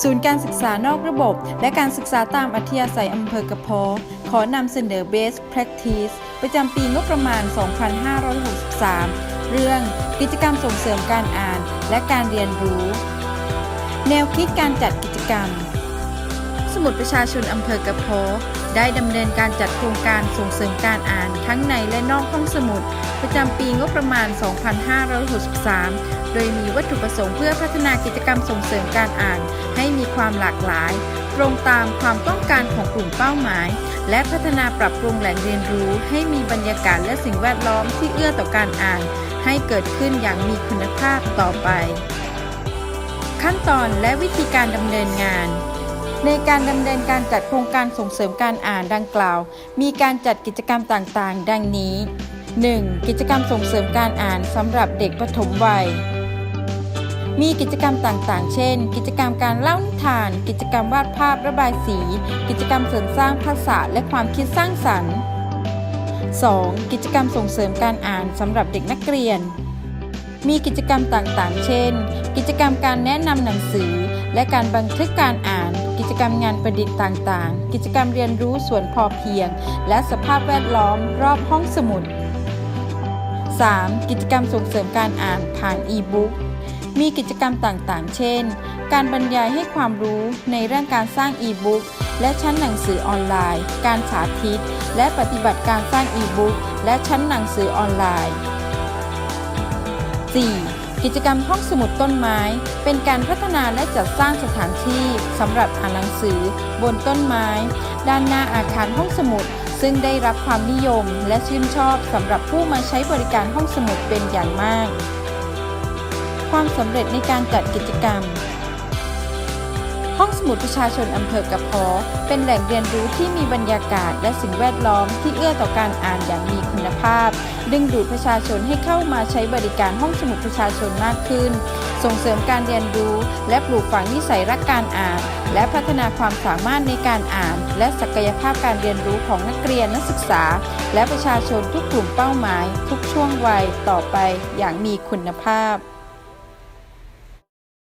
ศูนย์การศึกษานอกระบบ และการศึกษาตามอัธยาศัยอำเภอกระเพาะขอนำเสนอ Best Practice ประจำปีงบประมาณ 2563 เรื่องกิจกรรมส่งเสริมการอ่านและการเรียนรู้ แนวคิดการจัดกิจกรรม สมุดประชาชนอำเภอกระเพาะได้ดำเนินการจัดโครงการส่งเสริมการอ่านทั้งในและนอกห้องสมุด ประจำปีงบประมาณ 2563 โดยมีวัตถุประสงค์เพื่อพัฒนากิจกรรมส่งเสริมการอ่าน ให้มีความหลากหลาย ตรงตามความต้องการของกลุ่มเป้าหมาย และพัฒนาปรับปรุงแหล่งเรียนรู้ ให้มีบรรยากาศและสิ่งแวดล้อมที่เอื้อต่อการอ่าน ให้เกิดขึ้นอย่างมีคุณภาพต่อไป ขั้นตอนและวิธีการดำเนินงานในการดำเนินการจัดโครงการส่งเสริมการอ่านดังกล่าว มีการจัดกิจกรรมต่างๆ ดังนี้ 1. กิจกรรมส่งเสริมการอ่านสำหรับเด็กปฐมวัย มีกิจกรรมต่างๆ เช่น กิจกรรมการเล่านิทาน กิจกรรมวาดภาพระบายสี กิจกรรมเสริมสร้างทักษะและความคิดสร้างสรรค์ 2. กิจกรรมส่งเสริมการอ่านสำหรับเด็กนักเรียน มีกิจกรรมต่างๆ เช่น กิจกรรมการแนะนำหนังสือ และการบันทึกการอ่าน กิจกรรมงานประดิษฐ์ต่างๆ กิจกรรมเรียนรู้ส่วนพอเพียง และสภาพแวดล้อมรอบห้องสมุด 3. กิจกรรมส่งเสริมการอ่านผ่านอีบุ๊ก มีกิจกรรมต่างๆ เช่น การบรรยายให้ความรู้ในเรื่องการสร้างอีบุ๊กและชั้นหนังสือออนไลน์ การสาธิต และปฏิบัติการสร้างอีบุ๊กและชั้นหนังสือออนไลน์ 4. กิจกรรมห้องสมุดต้นไม้ เป็นการพัฒนาและจัดสร้างสถานที่สำหรับอ่านหนังสือ บนต้นไม้ ด้านหน้าอาคารห้องสมุด ซึ่งได้รับความนิยมและชื่นชอบสำหรับผู้มาใช้บริการห้องสมุดเป็นอย่างมาก ความสำเร็จในการจัดกิจกรรม ห้องสมุดประชาชนอำเภอกระพาเป็นแหล่งเรียนรู้ที่มีบรรยากาศและสิ่งแวดล้อมที่เอื้อต่อการอ่านอย่างมีคุณภาพ ดึงดูดประชาชนให้เข้ามาใช้บริการห้องสมุดประชาชนมากขึ้น ส่งเสริมการเรียนรู้ และปลูกฝังนิสัยรักการอ่าน และพัฒนาความสามารถในการอ่าน และศักยภาพการเรียนรู้ของนักเรียนนักศึกษา และประชาชนทุกกลุ่มเป้าหมาย ทุกช่วงวัยต่อไปอย่างมีคุณภาพ